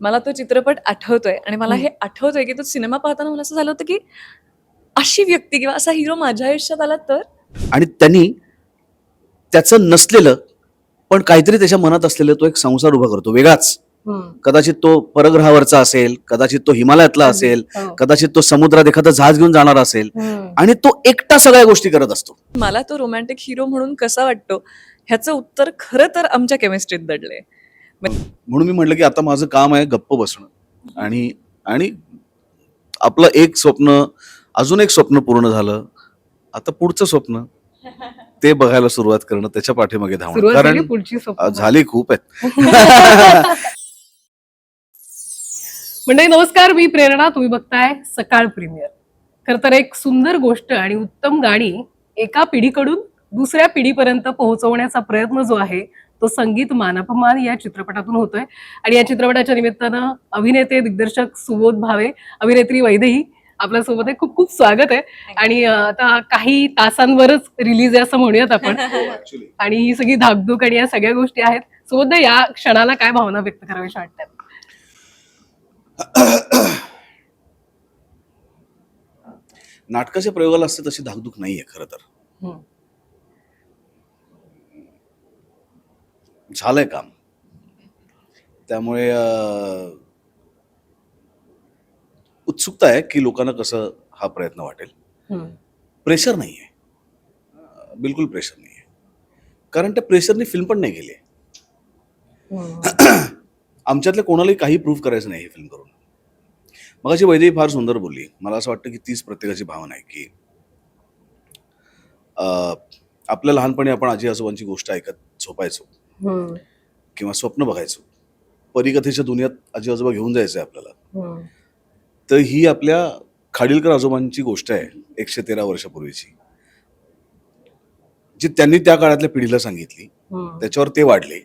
मला तो चित्रपट आठवतोय आणि मला हे आठवतोय की तो सिनेमा पाहताना मला असं झालं होतं की अशी व्यक्ती किंवा असा हिरो माझ्या आयुष्यात आला तर? आणि त्यांनी त्याचं नसलेलं पण काहीतरी त्याच्या मनात असलेलं तो एक संसार उभा करतो वेगळाच. कदाचित तो परग्रहावरचा असेल कदाचित तो हिमालयातला असेल हो. कदाचित तो समुद्रात एखादं जहाज घेऊन जाणार असेल आणि तो एकटा सगळ्या गोष्टी करत असतो. मला तो रोमॅन्टिक हिरो म्हणून कसा वाटतो? ह्याचं उत्तर खरं तर आमच्या केमिस्ट्रीत दडलंय. म्हणून मी म्हटलं की आता माझं काम आहे गप्प बसणं. आणि आणि आपलं एक स्वप्न अजून एक स्वप्न पूर्ण झालं. आता पुढचं स्वप्न ते बघायला सुरुवात करणं त्याच्या पाठीमागे धावणं. कारण झाली खूप आहेत. म्हणजे नमस्कार मी प्रेरणा तुम्ही बघताय सकाळ प्रीमियर. खर तर एक सुंदर गोष्ट आणि उत्तम गाणी एका पिढीकडून दुसऱ्या पिढीपर्यंत पोहोचवण्याचा प्रयत्न जो आहे तो संगीत मानपमान या चित्रपटातून होतोय. आणि या चित्रपटाच्या निमित्तानं अभिनेते दिग्दर्शक सुबोध भावे अभिनेत्री वैदेही आपल्यासोबत आहे. खूप खूप स्वागत आहे. आणि आता काही तासांवरच रिलीज आहे असं म्हणूयात आपण. आणि ही सगळी धाकधूक आणि या सगळ्या गोष्टी आहेत. सुबोध या क्षणाला काय भावना व्यक्त कराव्याशा वाटतात? नाटकाच्या प्रयोगाला असते तशी धाकधूक नाहीये खरं तर. झालंय काम. त्यामुळे उत्सुकता आहे की लोकांना कसं हा प्रयत्न वाटेल. प्रेशर नाही आहे बिलकुल प्रेशर नाही आहे कारण त्या प्रेशरने फिल्म पण नाही गेली. आमच्यातल्या कोणालाही काही प्रूव्ह करायचं नाही ही फिल्म करून. मगाची वैदेही फार सुंदर बोलली. मला असं वाटतं की तीच प्रत्येकाची भावना आहे की आपल्या लहानपणी आपण आजी आजोबांची गोष्ट ऐकत झोपायचो. किंवा स्वप्न बघायचो परिकथेच्या दुनियात आजी आजोबा घेऊन जायचे आपल्याला. तर ही आपल्या खाडीलकर आजोबांची गोष्ट आहे एकशे तेरा वर्षापूर्वीची जी त्यांनी त्या काळातल्या पिढीला सांगितली. त्याच्यावर ते वाढले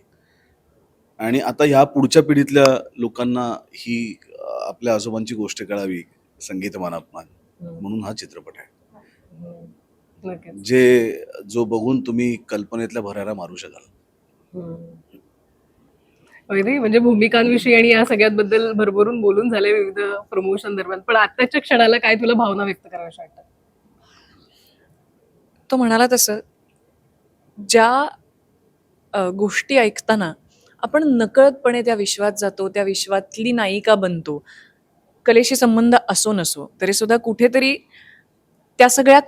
आणि आता ह्या पुढच्या पिढीतल्या लोकांना ही आपल्या आजोबांची गोष्ट कळावी संगीत मानापमान म्हणून हा चित्रपट आहे. जे जो बघून तुम्ही कल्पनेतल्या भरायला मारू शकाल वैदेही, म्हणजे भूमिकांविषयी आणि या सगळ्यात बद्दल भरभरून बोलून झाले विविध प्रमोशन दरम्यान. पण आताच्या क्षणाला काय तुला भावना व्यक्त कराव्याशा वाटतात? तो म्हणाला तसं ज्या गोष्टी ऐकताना आपण नकळतपणे त्या विश्वात जातो त्या विश्वातली नायिका बनतो. कलेशी संबंध असो नसो तरी सुद्धा कुठेतरी त्या सगळ्या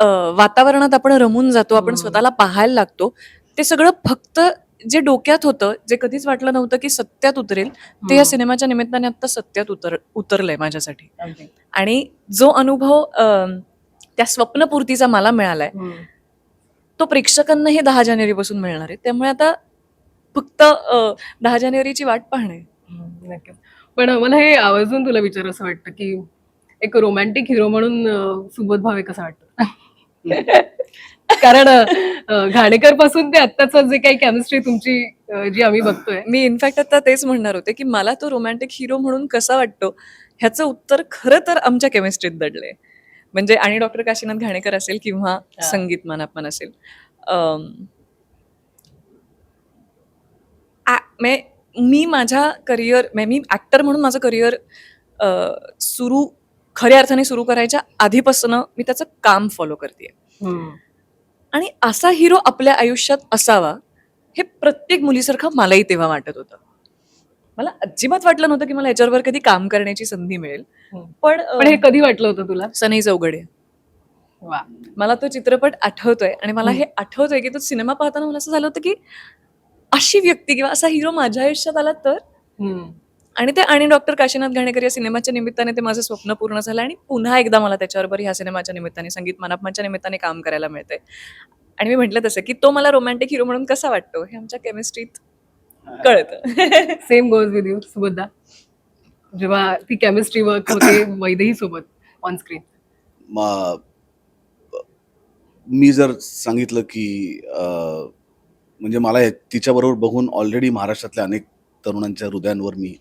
अ, वातावरणात आपण रमून जातो आपण. स्वतःला पाहायला लागतो. ते सगळं फक्त जे डोक्यात होतं जे कधीच वाटलं नव्हतं की सत्यात उतरेल ते या सिनेमाच्या निमित्ताने आता सत्यात उतर उतरलंय माझ्यासाठी. आणि जो अनुभव त्या स्वप्नपूर्तीचा मला मिळालाय. तो प्रेक्षकांना हे दहा जानेवारीपासून मिळणार आहे. त्यामुळे आता फक्त दहा जानेवारीची वाट पाहणे. नक्कीच पण मला हे आवर्जून तुला विचार असं वाटतं की एक रोमॅन्टिक हिरो म्हणून सुबोध भावे कसा वाटतं? कारण घाणेकरपासून ते आत्ताच जे काही केमिस्ट्री तुमची जी आम्ही बघतोय. मी इनफॅक्ट आता तेच म्हणणार होते की मला तो रोमॅन्टिक हिरो म्हणून कसा वाटतो ह्याचं उत्तर खरं तर आमच्या केमिस्ट्रीत दडलंय. म्हणजे आणि डॉक्टर काशीनाथ घाणेकर असेल किंवा संगीत मानापमान असेल. मे- मी माझ्या करिअर मी ॲक्टर म्हणून माझं करिअर सुरू खऱ्या अर्थाने सुरू करायच्या आधीपासून मी त्याचं काम फॉलो करते. आणि असा हिरो आपल्या आयुष्यात असावा हे प्रत्येक मुलीसारखं मलाही तेव्हा वाटत होतं मला अजिबात वाटलं नव्हतं की मला याच्यावर कधी काम करण्याची संधी मिळेल. पण पण हे कधी वाटलं होतं तुला सनई चौगडे वा मला तो चित्रपट आठवतोय आणि मला. हे आठवतोय की तो सिनेमा पाहताना मला असं झालं होतं की अशी व्यक्ती किंवा असा हिरो माझ्या आयुष्यात आला तर. आणि ते आणि डॉक्टर काशीनाथ घाणेकर या सिनेमाच्या निमित्ताने ते माझं स्वप्न पूर्ण झालं आणि पुन्हा एकदा मला त्याच्याबरोबर ह्या सिनेमाच्या निमित्ताने संगीत मानापमाच्या निमित्ताने काम करायला मिळतंय. आणि मी म्हटलं तसं की तो मला रोमॅन्टिक हिरो म्हणून कसा वाटतो हे आमच्या केमिस्ट्रीत कळतं. सेम गोज विथ यू सुबोधा जेव्हा ती केमिस्ट्री वर्क होते वैदेही सोबत ऑन स्क्रीन म- जर सांगितलं की म्हणजे मला हे- तिच्याबरोबर बघून ऑलरेडी महाराष्ट्रातल्या अनेक तरुणांच्या हृदयांवर मी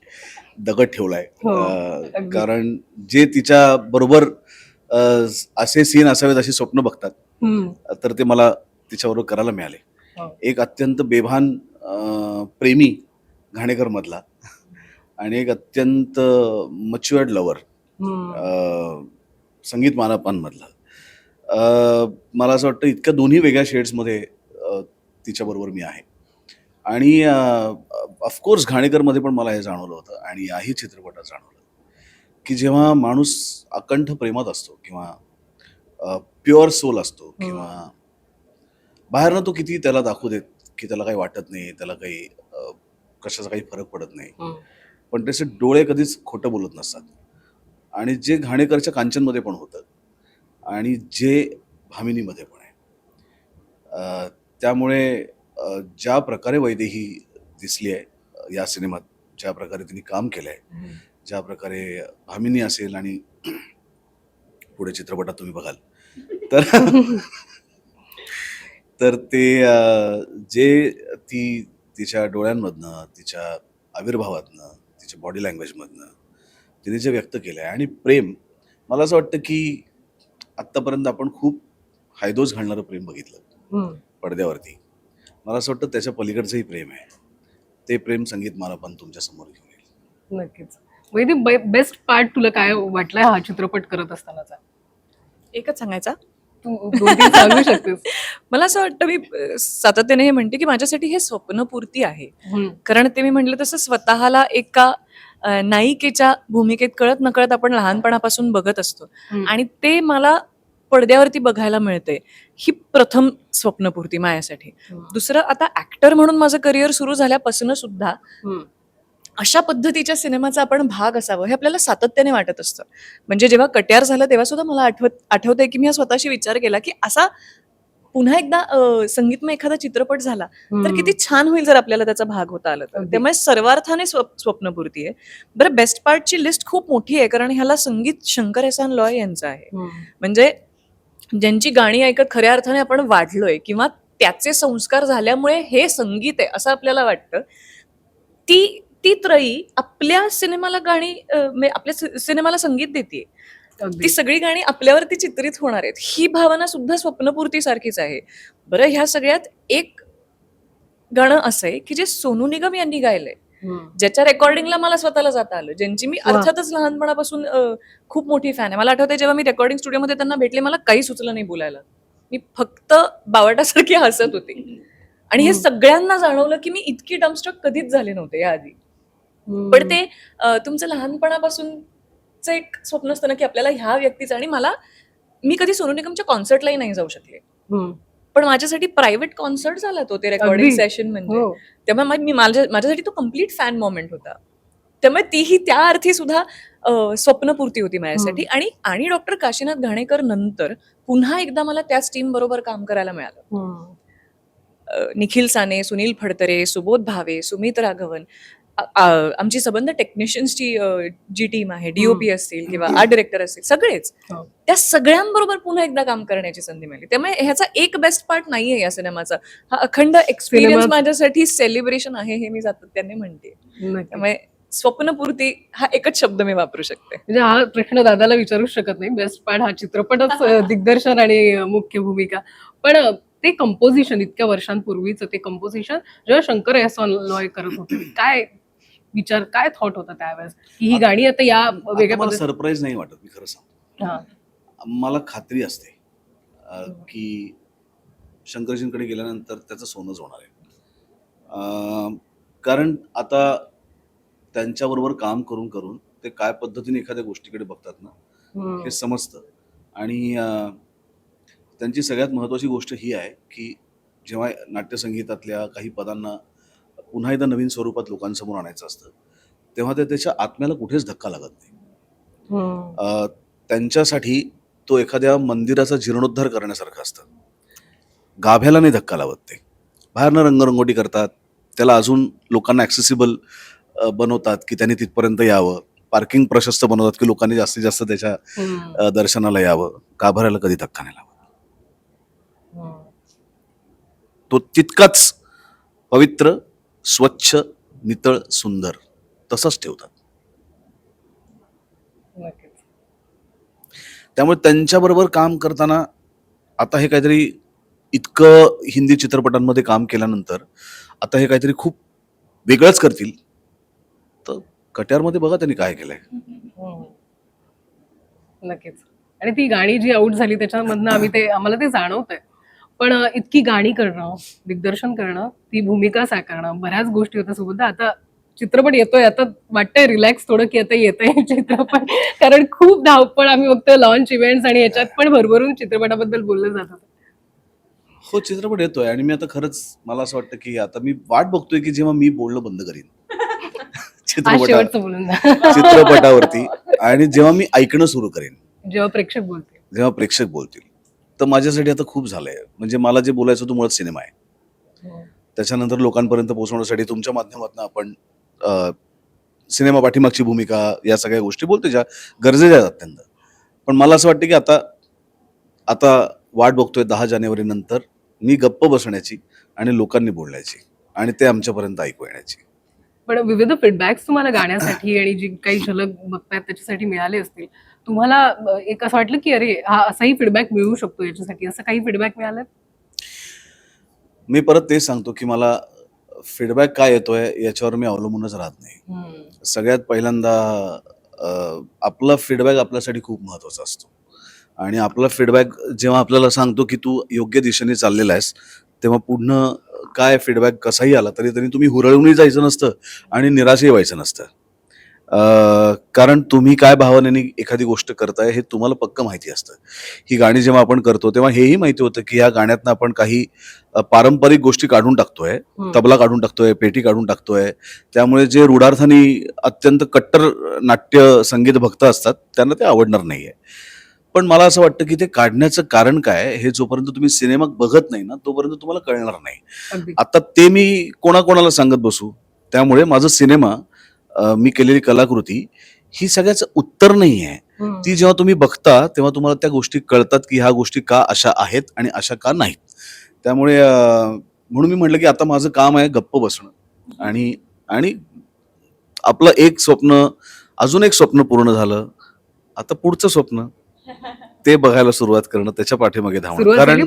दगड ठेवलाय. हो, अं, अगदी. कारण जे तिच्या बरोबर असे सीन असावेत अशी स्वप्न बघतात तर ते मला तिच्याबरोबर करायला मिळाले. हो. एक अत्यंत बेभान प्रेमी घाणेकर मधला आणि एक अत्यंत मच्युअर्ड लवर संगीत मानपांमधलं मला असं वाटतं इतक्या दोन्ही वेगळ्या शेड्समध्ये तिच्याबरोबर मी आहे. आणि ऑफकोर्स घाणेकरमध्ये पण मला हे जाणवलं होतं आणि याही चित्रपटात जाणवलं की जेव्हा माणूस अकंठ प्रेमात असतो किंवा प्युअर सोल असतो किंवा बाहेरनं तो किती त्याला दाखवू देत की त्याला काही वाटत नाही त्याला काही कशाचा काही फरक पडत नाही. हम्म. पण त्याचे डोळे कधीच खोटं बोलत नसतात. आणि जे घाणेकरच्या कांचनमध्ये पण होतं आणि जे भामिनीमध्ये पण आहे. त्यामुळे ज्या प्रकारे वैदेही दिसली आहे या सिनेमात ज्या प्रकारे तिने काम केलं आहे. ज्या प्रकारे भामिनी असेल आणि पुढे चित्रपटात तुम्ही बघाल तर तर ते जे ती तिच्या डोळ्यांमधनं तिच्या आविर्भावातनं तिच्या बॉडी लँग्वेजमधनं तिने जे व्यक्त केलं आहे आणि प्रेम मला असं वाटतं की आत्तापर्यंत आपण खूप हायदोस घालणारं प्रेम बघितलं. पडद्यावरती मला असं वाटतं त्याच्या पलीकडचंही प्रेम आहे. ते प्रेम संगीत मला पण तुमच्यासमोर घेऊन येईल. नक्कीच. वैदी बेस्ट पार्ट तुला काय वाटलाय हा चित्रपट करत असतानाचा? एकच सांगायचा. तू दोन तीन सांगू शकतेस. मला असं वाटतं मी सातत्याने हे म्हणते की माझ्यासाठी हे स्वप्नपूर्ती आहे. कारण ते मी म्हटलं तसं स्वतःला एका नायिकेच्या भूमिकेत कळत नकळत आपण लहानपणापासून बघत असतो. आणि ते मला पडद्यावरती बघायला मिळते. ही प्रथम स्वप्नपूर्ती माझ्यासाठी. दुसरं आता ऍक्टर म्हणून माझं करिअर सुरू झाल्यापासून सुद्धा. अशा पद्धतीच्या सिनेमाचा आपण भाग असावं हे आपल्याला सातत्याने वाटत असतं. म्हणजे जेव्हा कट्यार झालं तेव्हा सुद्धा मला आठवत आठवतंय की मी स्वतःशी विचार केला की असा पुन्हा एकदा संगीतमय एखादा चित्रपट झाला तर किती छान होईल जर आपल्याला त्याचा भाग होता आला तर. त्यामुळे सर्वार्थाने स्व- स्वप्नपूर्ती आहे. बरं बेस्ट पार्टची लिस्ट खूप मोठी आहे कारण ह्याला संगीत शंकर एहसान लॉय यांचं आहे. म्हणजे ज्यांची गाणी ऐकत खऱ्या अर्थाने आपण वाढलोय किंवा त्याचे संस्कार झाल्यामुळे हे संगीत आहे असं आपल्याला वाटतं ती ती त्रयी आपल्या सिनेमाला गाणी म्हणजे आपल्या सिनेमाला संगीत देते. ती सगळी गाणी आपल्यावरती चित्रित होणार आहेत ही भावना सुद्धा स्वप्नपूर्ती सारखीच आहे बरं ह्या सगळ्यात एक गाणं असं आहे की जे सोनू निगम यांनी गायलंय. ज्याच्या रेकॉर्डिंगला मला स्वतःला जाता आलं ज्यांची मी. अर्थातच लहानपणापासून खूप मोठी फॅन आहे मला आठवतंय जेव्हा मी रेकॉर्डिंग स्टुडिओमध्ये त्यांना भेटले मला काही सुचलं नाही बोलायला मी फक्त बावटासारखी हसत होते आणि हे. सगळ्यांना जाणवलं की मी इतकी डमस्ट्रक कधीच झाले नव्हते याआधी हम्म. पण ते तुमचं लहानपणापासूनचं एक स्वप्न असतं ना की आपल्याला ह्या व्यक्तीचं आणि मला मी कधी सोनू निगमच्या कॉन्सर्टलाही नाही जाऊ शकले. पण माझ्यासाठी प्रायव्हेट कॉन्सर्ट झाला तो ते रेकॉर्डिंग. सेशन म्हणजे. हो. त्यामुळे मा- मी माझ्या माझ्यासाठी तो कंप्लीट फॅन मोमेंट होता. त्यामुळे तीही त्या अर्थी सुद्धा स्वप्नपूर्ती होती माझ्यासाठी. आणि आणि डॉक्टर काशीनाथ घाणेकर नंतर पुन्हा एकदा मला त्याच टीम बरोबर काम करायला मिळालं. निखिल साने सुनील फडतरे सुबोध भावे सुमित राघवन आमची सबंध टेक्निशियन्सची जी टीम आहे डीओपी असतील किंवा आर्ट डिरेक्टर असतील सगळेच. हो. त्या सगळ्यांबरोबर पुन्हा एकदा काम करण्याची संधी मिळाली. त्यामुळे ह्याचा एक बेस्ट पार्ट नाहीये या सिनेमाचा. हा अखंड एक्सपिरियन्स माझ्यासाठी सेलिब्रेशन आहे हे मी सातत्याने म्हणते. त्यामुळे स्वप्नपूर्ती हा एकच शब्द मी वापरू शकते. म्हणजे हा प्रश्न दादाला विचारूच शकत नाही. बेस्ट पार्ट हा चित्रपटच दिग्दर्शन आणि मुख्य भूमिका. पण ते कंपोजिशन इतक्या वर्षांपूर्वीच ते कंपोजिशन जेव्हा शंकर लॉय करत होते काय विचार काय थॉट होता त्यावेळेस? की ही गाणी आता या वेगळ्या सरप्राईज नाही वाटत मी खरं सांगतो. हा. मला खात्री असते की शंकरजींकडे गेल्यानंतर त्याचं सोनंच होणार आहे. कारण आता त्यांच्याबरोबर काम करून करून ते काय पद्धतीने एखाद्या गोष्टीकडे बघतात ना. हे समजतं. आणि त्यांची सगळ्यात महत्त्वाची गोष्ट ही आहे की जेव्हा नाट्यसंगीतातल्या काही पदांना पुन्हा एकदा नवीन स्वरूपात लोकांसमोर आणायचं असतं तेव्हा ते त्याच्या आत्म्याला कुठेच धक्का लागत नाही. त्यांच्यासाठी तो एखाद्या मंदिराचा जीर्णोद्धार करण्यासारखं असतं. गाभ्याला नाही धक्का लावत ते. बाहेरनं रंगरंगोटी करतात त्याला अजून लोकांना ॲक्सेसिबल बनवतात की त्यांनी तिथपर्यंत यावं. पार्किंग प्रशस्त बनवतात की लोकांनी जास्तीत जास्त त्याच्या दर्शनाला यावं. गाभाऱ्याला कधी धक्का नाही लावत. तो तितकाच पवित्र स्वच्छ नितळ सुंदर. तसंच ठेवतात. त्यामुळे त्यांच्याबरोबर काम करताना आता हे काहीतरी इतकं हिंदी चित्रपटांमध्ये काम केल्यानंतर आता हे काहीतरी खूप वेगळंच करतील. तर कट्यारमध्ये बघा त्यांनी काय केलंय. नक्कीच. आणि ती गाणी जी आउट झाली त्याच्यामधनं आम्ही ते आम्हाला ते जाणवतंय. पण इतकी गाणी करणं दिग्दर्शन करणं ती भूमिका साकारणं बऱ्याच गोष्टी होत्या सोबत. आता चित्रपट येतोय आता वाटतंय रिलॅक्स थोडं की आता येतंय चित्रपट. कारण खूप धावपळ आम्ही बघतोय लॉन्च इव्हेंट्स आणि याच्यात पण भरभरून चित्रपटाबद्दल बोललं जातं हो चित्रपट येतोय आणि मी आता खरंच मला असं वाटतं की आता मी वाट बघतोय की जेव्हा मी बोलणं बंद करीन. चित्रपटा. चित्रपटावरती आणि जेव्हा मी ऐकणं सुरू करेन. जेव्हा प्रेक्षक बोलते जेव्हा प्रेक्षक बोलतील. तर माझ्यासाठी आता खूप झालंय. म्हणजे मला जे बोलायचं होतं मुळात सिनेमा आहे. त्याच्यानंतर लोकांपर्यंत पोहोचवण्यासाठी तुमच्या माध्यमातून आपण सिनेमा पाठीमागची भूमिका या सगळ्या गोष्टी बोलतो ज्या गरजेच्या आहेत अत्यंत. पण मला असं वाटतं की आता आता वाट बघतोय दहा जानेवारी नंतर मी गप्प बसण्याची आणि लोकांनी बोलण्याची आणि ते आमच्यापर्यंत ऐकू येण्याची. पण विविध फीडबॅक्स तुम्हाला गाण्यासाठी आणि जी काही झलक बघतायत त्याच्यासाठी मिळाले असतील. तुम्हाला एक असं वाटलं की अरे हा असाही फीडबॅक मिळू शकतो याच्यासाठी. असं काही फीडबॅक मिळालं मी परत तेच सांगतो की मला फीडबॅक काय येतोय याच्यावर मी अवलंबूनच राहत नाही. सगळ्यात पहिल्यांदा आपला फीडबॅक आपल्यासाठी खूप महत्त्वाचा असतो. आणि आपला फीडबॅक जेव्हा आपल्याला सांगतो की तू योग्य दिशेने चाललेला आहेस तेव्हा पुढनं काय फीडबॅक कसाही आला तरी तरी तुम्ही हुरळूनही जायचं नसतं आणि निराशही व्हायचं नसतं. कारण तुम्ही काय भावनेने एखादी गोष्ट करताय हे तुम्हाला पक्क माहिती असतं. ही गाणी जेव्हा आपण करतो तेव्हा हेही माहिती होतं की या गाण्यातनं आपण काही पारंपरिक गोष्टी काढून टाकतोय. तबला काढून टाकतोय पेटी काढून टाकतोय. त्यामुळे जे रूढार्थानी अत्यंत कट्टर नाट्य संगीत भक्त असतात त्यांना ते आवडणार नाहीये. पण मला असं वाटतं की ते काढण्याचं कारण काय हे जोपर्यंत तुम्ही सिनेमा बघत नाही ना तोपर्यंत तुम्हाला कळणार नाही. आता ते मी कोणाकोणाला सांगत बसू त्यामुळे माझं सिनेमा मी केलेली कलाकृती ही सगळ्याचं उत्तर नाही आहे. ती जेव्हा तुम्ही बघता तेव्हा तुम्हाला त्या गोष्टी कळतात की ह्या गोष्टी का अशा आहेत आणि अशा का नाहीत. त्यामुळे म्हणून मी म्हटलं की आता माझं काम आहे गप्प बसणं. आणि आणि आपलं एक स्वप्न अजून एक स्वप्न पूर्ण झालं. आता पुढचं स्वप्न ते बघायला सुरुवात करणं त्याच्या पाठीमागे धावणं. कारण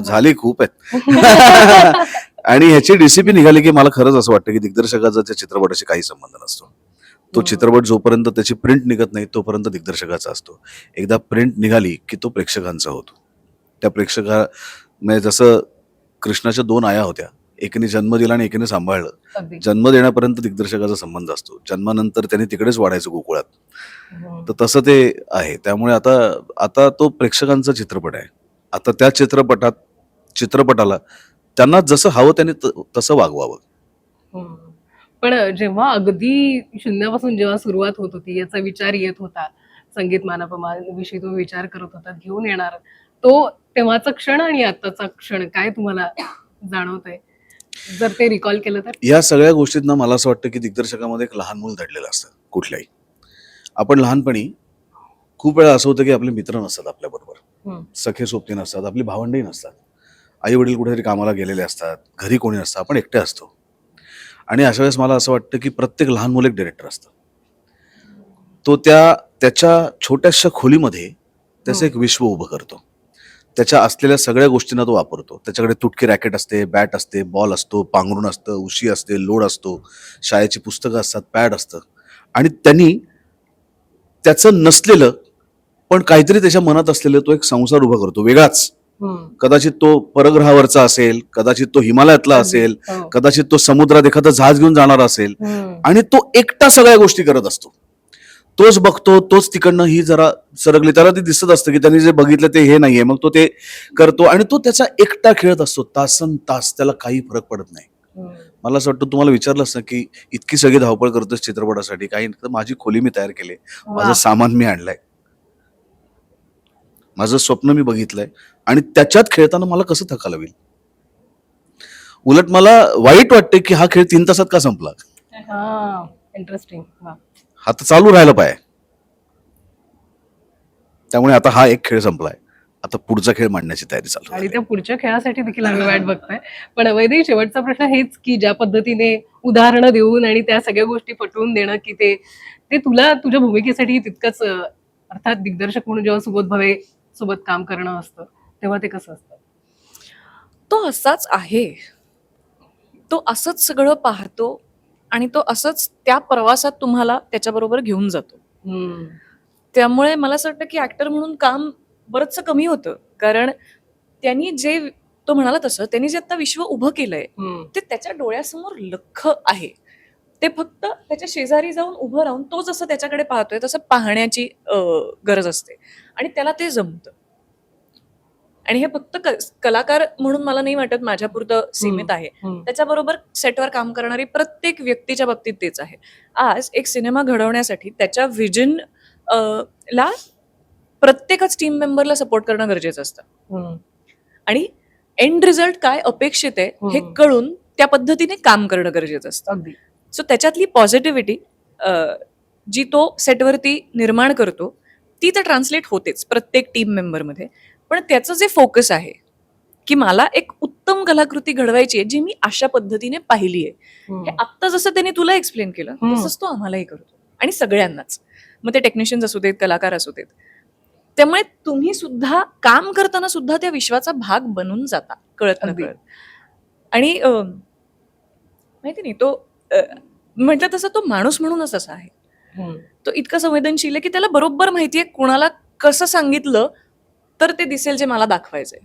झाली खूप आहेत. आणि ह्याची रेसिपी निघाली की मला खरंच असं वाटतं की दिग्दर्शकाचा त्या चित्रपटाशी काही संबंध नसतो. तो हम्म. चित्रपट जोपर्यंत त्याची प्रिंट निघत नाही तोपर्यंत दिग्दर्शकाचा असतो. एकदा प्रिंट निघाली की तो प्रेक्षकांचा होतो. त्या प्रेक्षका म्हणजे जसं कृष्णाच्या दोन आया होत्या एकीने जन्म दिला आणि एकीने सांभाळलं. जन्म देण्यापर्यंत दिग्दर्शकाचा संबंध असतो. जन्मानंतर त्याने तिकडेच वाढायचं गोकुळात. हम्म. तर तसं ते आहे. त्यामुळे आता आता तो प्रेक्षकांचा चित्रपट आहे. आता त्या चित्रपटात चित्रपटाला त्यांना जसं हवं त्याने तसं वागवावं. हम्म. पण जेव्हा अगदी शून्यापासून जेव्हा सुरुवात होत होती याचा विचार येत होता संगीत विषयी तुम्ही विचार करत होता घेऊन येणार तो तेव्हाचा क्षण आणि आताचा क्षण काय तुम्हाला जाणवत आहे जर ते रिकॉल केलं तर? या सगळ्या गोष्टींना मला असं वाटतं की दिग्दर्शकामध्ये एक लहान मूल दडलेलं असतं कुठल्याही आपण लहानपणी खूप वेळा असं होतं की आपले मित्र नसतात आपल्याबरोबर. सखे सोबती नसतात आपली भावंडही नसतात. आई वडील कुठेतरी कामाला गेलेले असतात घरी कोणी नसतं आपण एकटे असतो. आणि अशा वेळेस मला असं वाटतं की प्रत्येक लहान मुलं एक डिरेक्टर असतं. तो त्या त्याच्या छोट्याशा खोलीमध्ये त्याचं एक विश्व उभं करतो. त्याच्या असलेल्या सगळ्या गोष्टींना तो वापरतो. त्याच्याकडे तुटकी रॅकेट असते बॅट असते बॉल असतो पांघरुण असतं उशी असते लोड असतो शाळेची पुस्तकं असतात पॅड असतं. आणि त्यांनी त्याचं नसलेलं पण काहीतरी त्याच्या मनात असलेलं तो एक संसार उभा करतो वेगळाच. कदाचित तो परग्रहावरचा असेल कदाचित तो हिमालयातला असेल हो. कदाचित तो समुद्रात एखादं जहाज घेऊन जाणार असेल. आणि तो एकटा सगळ्या गोष्टी करत असतो तोच बघतो तोच तिकडनं ही जरा सरगली त्याला ते दिसत असतं की त्यांनी जे बघितलं ते हे नाहीये मग तो ते करतो आणि तो त्याचा एकटा खेळत असतो तासन तास त्याला काही फरक पडत नाही. मला असं वाटतं तुम्हाला विचारलं असतं की इतकी सगळी धावपळ करतोस चित्रपटासाठी काही माझी खोली मी तयार केली माझं. सामान मी आणलंय माझं स्वप्न मी बघितलंय. आणि त्याच्यात खेळताना मला कसं थकायला होईल उलट मला वाईट वाटते की हा खेळ तीन तासात का संपला? हा इंटरेस्टिंग हा. तर चालू राहायला पाहिजे त्यामुळे आता हा एक खेळ संपलाय. आता पुढचा खेळ मांडण्याची तयारी चालू आणि. त्या पुढच्या खेळासाठी देखील आम्ही वाट बघतोय. पण वैदेही शेवटचा प्रश्न हेच की ज्या पद्धतीने उदाहरणं देऊन आणि त्या सगळ्या गोष्टी पटवून देणं की ते ते तुला तुझ्या भूमिकेसाठी तितकंच अर्थात दिग्दर्शक म्हणून जेव्हा सुबोध भावे सोबत काम करणं असतं तेव्हा ते कसं असतं? तो असाच आहे. तो असंच सगळं पाहतो आणि तो असंच त्या प्रवासात तुम्हाला त्याच्याबरोबर घेऊन जातो. त्यामुळे मला असं वाटतं की ऍक्टर म्हणून काम बरंचसं कमी होतं. कारण त्यांनी जे तो म्हणाला तसं त्यांनी जे आता विश्व उभं केलंय. ते त्याच्या डोळ्यासमोर लख आहे. ते फक्त त्याच्या शेजारी जाऊन उभं राहून तो जसं त्याच्याकडे पाहतोय तसं पाहण्याची गरज असते. आणि त्याला ते जमतं. आणि हे फक्त कलाकार म्हणून मला नाही वाटत माझ्यापुरतं सीमित आहे. त्याच्याबरोबर सेटवर काम करणारी प्रत्येक व्यक्तीच्या बाबतीत तेच आहे. आज एक सिनेमा घडवण्यासाठी त्याच्या विजन ला प्रत्येकच टीम मेंबरला सपोर्ट करणं गरजेचं असतं. आणि एंड रिझल्ट काय अपेक्षित आहे हे. कळून त्या पद्धतीने काम करणं गरजेचं असतं. अगदी. सो त्याच्यातली पॉझिटिव्हिटी जी तो सेटवरती निर्माण करतो ती तर ट्रान्सलेट होतेच प्रत्येक टीम मेंबरमध्ये पण त्याचं जे फोकस आहे की मला एक उत्तम कलाकृती घडवायची आहे जी मी अशा पद्धतीने पाहिली आहे. हे आत्ता जसं त्यांनी तुला एक्सप्लेन केलं. तसंच तो आम्हालाही करतो आणि सगळ्यांनाच मग ते टेक्निशियन्स असू देत कलाकार असू देत त्यामुळे तुम्ही सुद्धा काम करताना सुद्धा त्या विश्वाचा भाग बनून जाता कळत अगदी. नकळत आणि माहिती नाही तो म्हटलं तसं तो माणूस म्हणूनच असा आहे. तो इतका संवेदनशील आहे की त्याला बरोबर माहितीये कोणाला कसं सांगितलं तर ते दिसेल जे मला दाखवायचंय.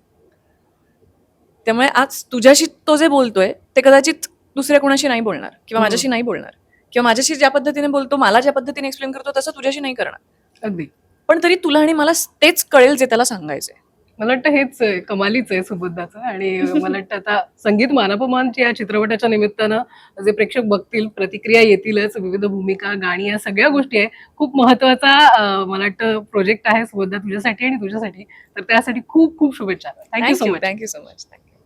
त्यामुळे आज तुझ्याशी तो जे बोलतोय ते कदाचित दुसऱ्या कोणाशी नाही बोलणार किंवा. माझ्याशी नाही बोलणार. किंवा माझ्याशी ज्या पद्धतीने बोलतो मला ज्या पद्धतीने एक्सप्लेन करतो तसं तुझ्याशी नाही करणार. अगदी. पण तरी तुला आणि मला तेच कळेल जे त्याला सांगायचंय. मला वाटतं हेच आहे, कमालीच आहे सुबोधाचं आणि मला वाटतं आता संगीत मानपमानच्या या चित्रपटाच्या निमित्तानं जे प्रेक्षक बघतील प्रतिक्रिया येतीलच विविध भूमिका गाणी या सगळ्या गोष्टी आहे खूप महत्त्वाचा अं, मला वाटतं प्रोजेक्ट आहे सुबोधा तुझ्यासाठी आणि तुझ्यासाठी. तर त्यासाठी खूप खूप शुभेच्छा. Thank you so much thank you so much